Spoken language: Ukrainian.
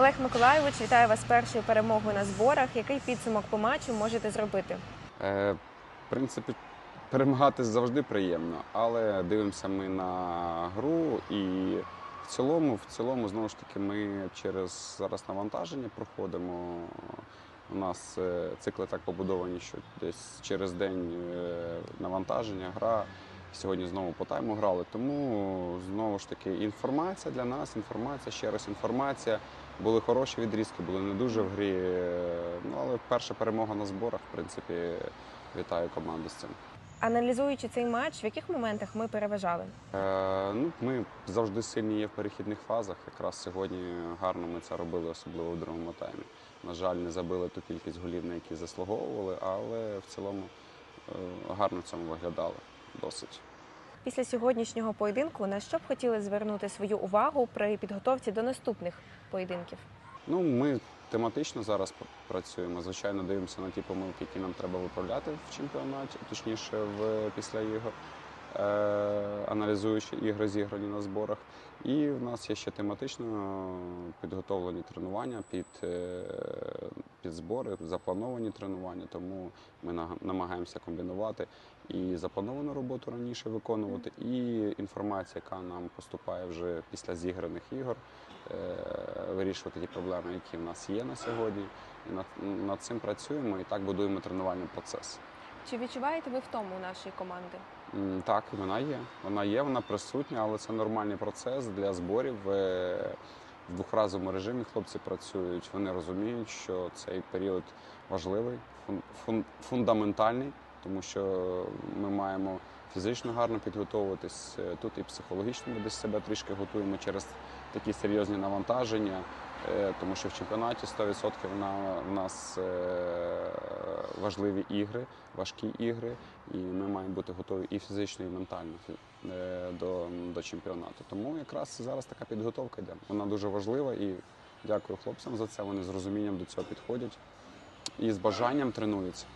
Олег Миколайович, вітаю вас першою перемогою на зборах. Який підсумок по матчу можете зробити? Е, В принципі, перемагати завжди приємно, але дивимося ми на гру і в цілому, в цілому, знову ж таки, ми через зараз навантаження проходимо. У нас е, цикли так побудовані, що десь через день е, навантаження, гра. Сьогодні знову по тайму грали. Тому знову ж таки інформація для нас, інформація, ще раз інформація. Були хороші відрізки, були не дуже в грі. Ну але перша перемога на зборах, в принципі, вітаю команду з цим. Аналізуючи цей матч, в яких моментах ми переважали? Е, ну, ми завжди сильні є в перехідних фазах. Якраз сьогодні гарно ми це робили, особливо в другому таймі. На жаль, не забили ту кількість голів, на які заслуговували, але в цілому е, гарно в цьому виглядали досить. Після сьогоднішнього поєдинку на що б хотіли звернути свою увагу при підготовці до наступних поєдинків? Ну, ми тематично зараз працюємо. Звичайно, дивимося на ті помилки, які нам треба виправляти в чемпіонаті, точніше, в після ігор, е, аналізуючи ігри, зіграні на зборах. І в нас є ще тематично підготовлені тренування під, е, під збори, заплановані тренування, тому ми намагаємося комбінувати і заплановану роботу раніше виконувати, і інформація, яка нам поступає вже після зіграних ігор е, вирішувати ті проблеми, які в нас є на сьогодні. І над, над цим працюємо і так будуємо тренувальний процес. Чи відчуваєте ви втому нашої команди? Так, вона є. Вона є, вона присутня, але це нормальний процес для зборів. В двохразовому режимі хлопці працюють. Вони розуміють, що цей період важливий, фун- фун- фундаментальний, тому що ми маємо фізично гарно підготовуватись. Е, Тут і психологічно ми десь себе трішки готуємо через такі серйозні навантаження, е, тому що в чемпіонаті 100% на, нас е, важливі ігри, важкі ігри, і ми маємо бути готові і фізично, і ментально е, до, до чемпіонату. Тому якраз зараз така підготовка йде. Вона дуже важлива і дякую хлопцям за це. Вони з розумінням до цього підходять і з бажанням тренуються.